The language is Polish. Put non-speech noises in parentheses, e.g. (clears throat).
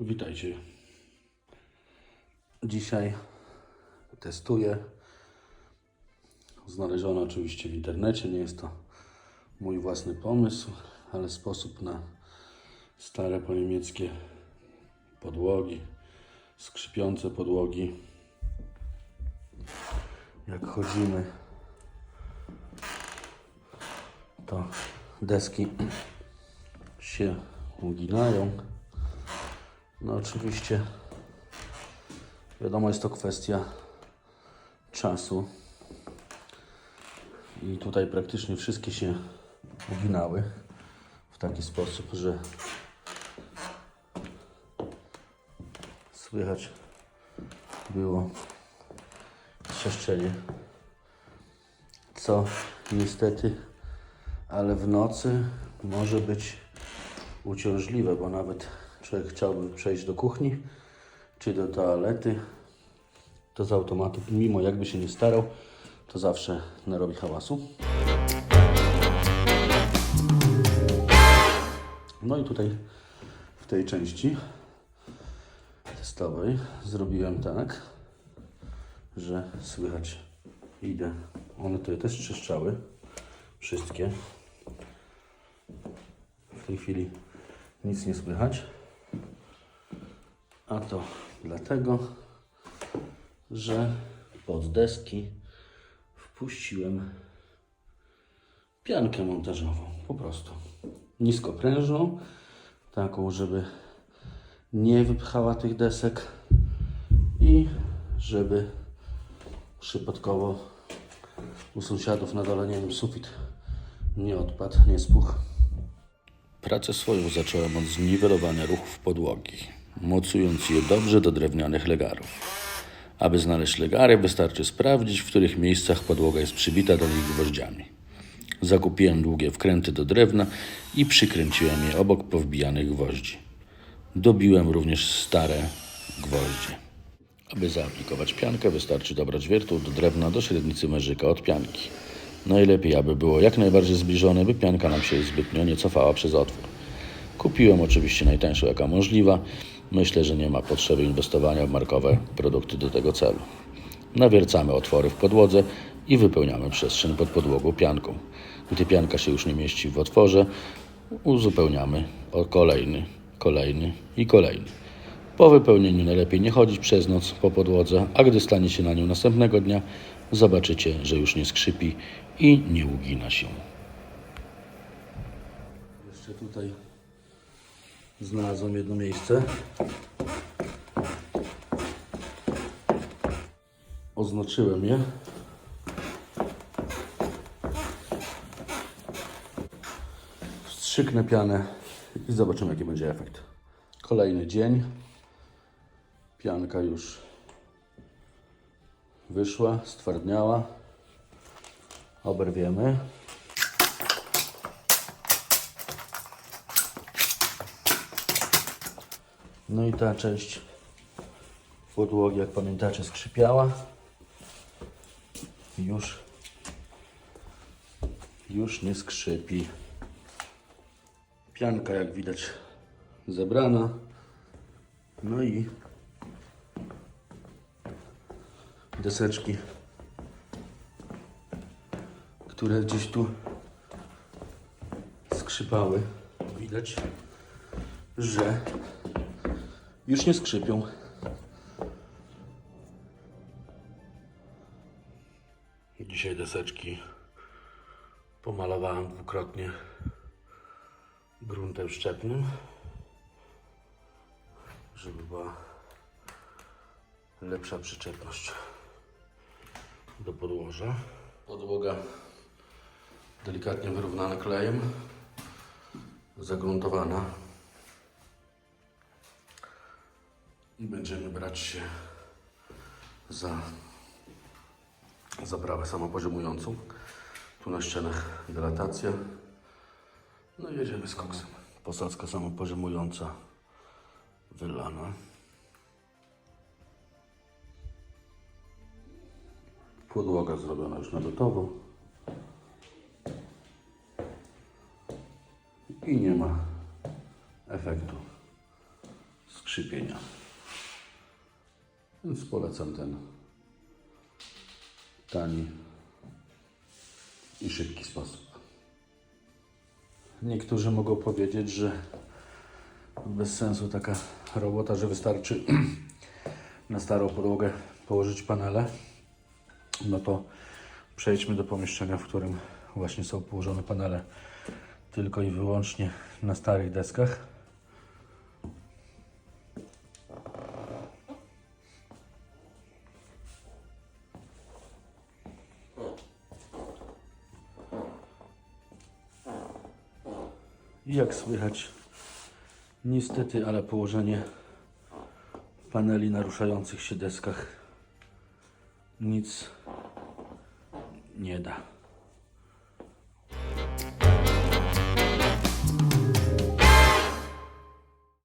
Witajcie. Dzisiaj testuję. Znaleziony oczywiście w internecie. Nie jest to mój własny pomysł, ale sposób na stare po niemieckie podłogi, skrzypiące podłogi. Jak chodzimy, to deski się uginają. No oczywiście wiadomo jest to kwestia czasu. I tutaj praktycznie wszystkie się uginały w taki sposób, że słychać było trzeszczenie. Co niestety, ale w nocy może być uciążliwe, bo nawet człowiek chciałby przejść do kuchni czy do toalety, to z automatu, mimo jakby się nie starał, to zawsze narobi hałasu. No i tutaj w tej części testowej zrobiłem tak, że słychać idę. One tutaj też trzeszczały. Wszystkie. W tej chwili nic nie słychać. A to dlatego, że pod deski wpuściłem piankę montażową. Po prostu. Niskoprężną, taką, żeby nie wypchała tych desek i żeby przypadkowo u sąsiadów na dole, nie wiem, sufit nie odpadł, nie spuchł. Pracę swoją zacząłem od zniwelowania ruchów podłogi, mocując je dobrze do drewnianych legarów. Aby znaleźć legary, wystarczy sprawdzić, w których miejscach podłoga jest przybita do nich gwoździami. Zakupiłem długie wkręty do drewna i przykręciłem je obok powbijanych gwoździ. Dobiłem również stare gwoździe. Aby zaaplikować piankę, wystarczy dobrać wiertło do drewna do średnicy merzyka od pianki. Najlepiej, aby było jak najbardziej zbliżone, by pianka nam się zbytnio nie cofała przez otwór. Kupiłem oczywiście najtańszą jaka możliwa. Myślę, że nie ma potrzeby inwestowania w markowe produkty do tego celu. Nawiercamy otwory w podłodze i wypełniamy przestrzeń pod podłogą pianką. Gdy pianka się już nie mieści w otworze, uzupełniamy o kolejny, kolejny i kolejny. Po wypełnieniu najlepiej nie chodzić przez noc po podłodze, a gdy stanie się na nią następnego dnia, zobaczycie, że już nie skrzypi i nie ugina się. Jeszcze tutaj znalazłem jedno miejsce. Oznaczyłem je. Wstrzyknę pianę i zobaczymy jaki będzie efekt. Kolejny dzień. Pianka już wyszła, stwardniała. Oberwiemy. No i ta część podłogi, jak pamiętacie, skrzypiała. Już, już nie skrzypi. Pianka, jak widać, zebrana. No i deseczki, które gdzieś tu skrzypały. Widać, że już nie skrzypią. Dzisiaj deseczki pomalowałem dwukrotnie gruntem szczepnym, żeby była lepsza przyczepność do podłoża. Podłoga delikatnie wyrównana klejem, zagruntowana i będziemy brać się za zaprawę samopoziomującą. Tu na ścianach delatacja. No i jedziemy z koksem. Posadzka samopoziomująca wylana. Podłoga zrobiona już na gotowo. I nie ma efektu skrzypienia. Więc polecam ten tani i szybki sposób. Niektórzy mogą powiedzieć, że bez sensu taka robota, że wystarczy (clears throat) na starą podłogę położyć panele. No to przejdźmy do pomieszczenia, w którym właśnie są położone panele tylko i wyłącznie na starych deskach. Jak słychać, niestety, ale położenie paneli na ruszających się deskach nic nie da.